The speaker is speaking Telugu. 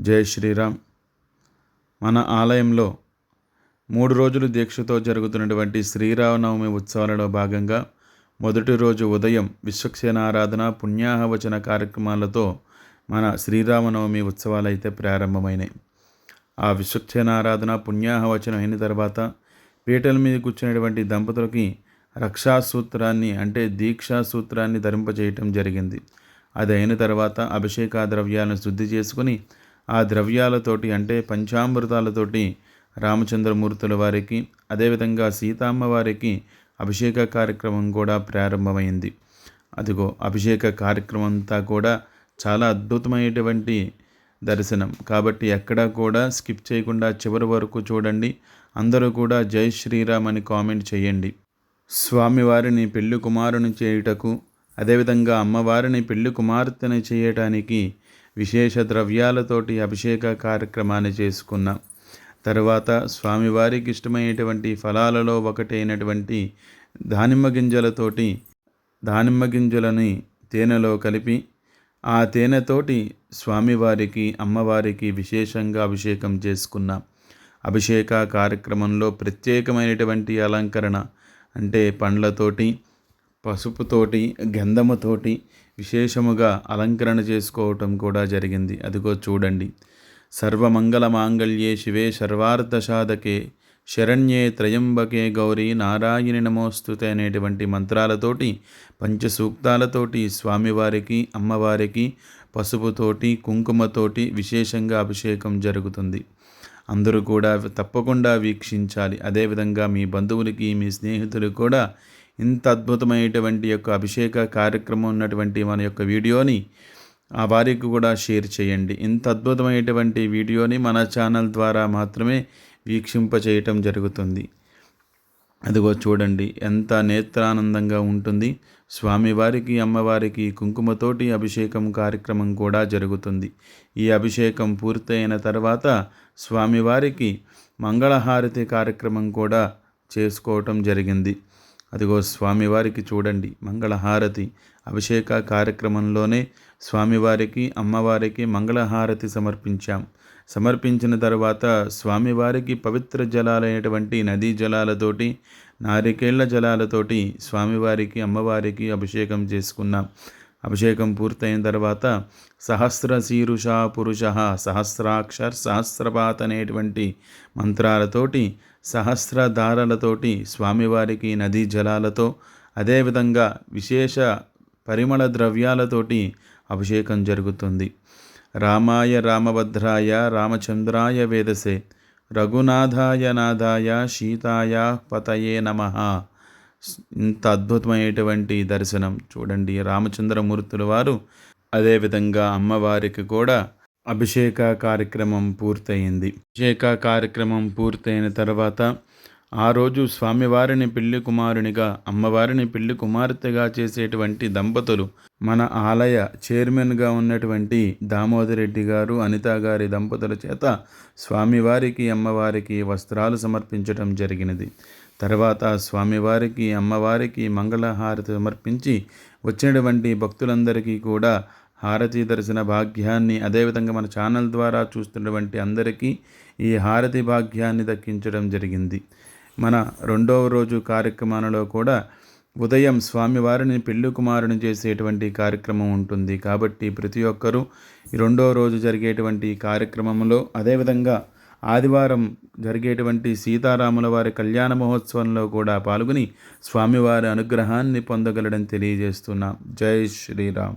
జై శ్రీరామ్. మన ఆలయంలో మూడు రోజులు దీక్షతో జరుగుతున్నటువంటి శ్రీరామనవమి ఉత్సవాలలో భాగంగా మొదటి రోజు ఉదయం విశ్వక్సేన ఆరాధన పుణ్యాహవచన కార్యక్రమాలతో మన శ్రీరామనవమి ఉత్సవాలు అయితే ప్రారంభమైనాయి. ఆ విశ్వక్సేన ఆరాధన పుణ్యాహవచనం అయిన తర్వాత పీటల మీద కూర్చున్నటువంటి దంపతులకి రక్షాసూత్రాన్ని అంటే దీక్షా సూత్రాన్ని ధరింపజేయటం జరిగింది. అది అయిన తర్వాత అభిషేకా ద్రవ్యాలను శుద్ధి చేసుకుని ఆ ద్రవ్యాలతోటి అంటే పంచామృతాలతోటి రామచంద్రమూర్తుల వారికి అదేవిధంగా సీతమ్మ వారికి అభిషేక కార్యక్రమం కూడా ప్రారంభమైంది. అదిగో అభిషేక కార్యక్రమం అంతా కూడా చాలా అద్భుతమైనటువంటి దర్శనం. కాబట్టి ఎక్కడా కూడా స్కిప్ చేయకుండా చివరి వరకు చూడండి. అందరూ కూడా జై శ్రీరామ్ అని కామెంట్ చేయండి. స్వామివారిని పెళ్ళి కుమారుని చేయుటకు అదేవిధంగా అమ్మవారిని పెళ్ళి కుమార్తెని చేయటానికి విశేష ద్రవ్యాలతోటి అభిషేక కార్యక్రమాన్ని చేసుకున్నాం తర్వాత స్వామివారికి ఇష్టమైనటువంటి ఫలాలలో ఒకటైనటువంటి దానిమ్మ గింజలతోటి దానిమ్మ గింజలని తేనెలో కలిపి ఆ తేనెతోటి స్వామివారికి అమ్మవారికి విశేషంగా అభిషేకం చేసుకున్నాం అభిషేక కార్యక్రమంలో ప్రత్యేకమైనటువంటి అలంకరణ అంటే పండ్లతోటి పసుపుతోటి గంధముతోటి విశేషముగా అలంకరణ చేసుకోవటం కూడా జరిగింది. అదిగో చూడండి. సర్వమంగళ మాంగళ్యే శివే సర్వార్థసాధకే శరణ్యే త్రయంబకే గౌరీ నారాయణి నమోస్తుతే అనేటువంటి మంత్రాలతోటి పంచసూక్తాలతోటి స్వామివారికి అమ్మవారికి పసుపుతోటి కుంకుమతోటి విశేషంగా అభిషేకం జరుగుతుంది. అందరూ కూడా తప్పకుండా వీక్షించాలి. అదేవిధంగా మీ బంధువులకి మీ స్నేహితులు కూడా ఇంత అద్భుతమైనటువంటి యొక్క అభిషేక కార్యక్రమం ఉన్నటువంటి మన యొక్క వీడియోని ఆ వారికి కూడా షేర్ చేయండి. ఇంత అద్భుతమైనటువంటి వీడియోని మన ఛానల్ ద్వారా మాత్రమే వీక్షింప చేయటం జరుగుతుంది. అదిగో చూడండి ఎంత నేత్రానందంగా ఉంటుంది. స్వామివారికి అమ్మవారికి కుంకుమతోటి అభిషేకం కార్యక్రమం కూడా జరుగుతుంది. ఈ అభిషేకం పూర్తయిన తర్వాత స్వామివారికి మంగళహారతి కార్యక్రమం కూడా చేసుకోవటం జరిగింది. అదిగో స్వామివారికి చూడండి మంగళహారతి. అభిషేక కార్యక్రమంలోనే స్వామివారికి అమ్మవారికి మంగళహారతి సమర్పించాం. సమర్పించిన తర్వాత స్వామివారికి పవిత్ర జలాలైనటువంటి నదీ జలాలతోటి నారికేళ్ళ జలాలతోటి స్వామివారికి అమ్మవారికి అభిషేకం చేసుకున్నాం. అభిషేకం పూర్తయిన తర్వాత సహస్ర శీరుష పురుష సహస్రాక్షర్ సహస్రపాత్ అనేటువంటి మంత్రాలతోటి సహస్రధారలతోటి స్వామివారికి నదీ జలాలతో అదేవిధంగా విశేష పరిమళ ద్రవ్యాలతోటి అభిషేకం జరుగుతుంది. రామాయ రామభద్రాయ రామచంద్రాయ వేదసే. రఘునాథాయ నాథాయ సీతాయ పతయే నమ. ఇంత అద్భుతమైనటువంటి దర్శనం చూడండి. రామచంద్రమూర్తుల వారు అదేవిధంగా అమ్మవారికి కూడా అభిషేక కార్యక్రమం పూర్తయింది. అభిషేక కార్యక్రమం పూర్తయిన తర్వాత ఆ రోజు స్వామివారిని పెళ్ళి కుమారునిగా అమ్మవారిని పెళ్ళి కుమార్తెగా చేసేటువంటి దంపతులు మన ఆలయ చైర్మన్గా ఉన్నటువంటి దామోదరెడ్డి గారు అనితా గారి దంపతుల చేత స్వామివారికి అమ్మవారికి వస్త్రాలు సమర్పించడం జరిగినది. తర్వాత స్వామివారికి అమ్మవారికి మంగళహారతి సమర్పించి వచ్చినటువంటి భక్తులందరికీ కూడా హారతి దర్శన భాగ్యాన్ని అదేవిధంగా మన ఛానల్ ద్వారా చూస్తున్నటువంటి అందరికీ ఈ హారతి భాగ్యాన్ని దక్కించడం జరిగింది. మన రెండవ రోజు కార్యక్రమాలలో కూడా ఉదయం స్వామివారిని పెళ్ళి కుమారుని చేసేటువంటి కార్యక్రమం ఉంటుంది. కాబట్టి ప్రతి ఒక్కరూ ఈ రెండవ రోజు జరిగేటువంటి కార్యక్రమంలో అదేవిధంగా ఆదివారం జరిగేటువంటి సీతారాముల వారి కళ్యాణ మహోత్సవంలో కూడా పాల్గొని స్వామివారి అనుగ్రహాన్ని పొందగలడని తెలియజేస్తున్నాం. జై శ్రీరామ్.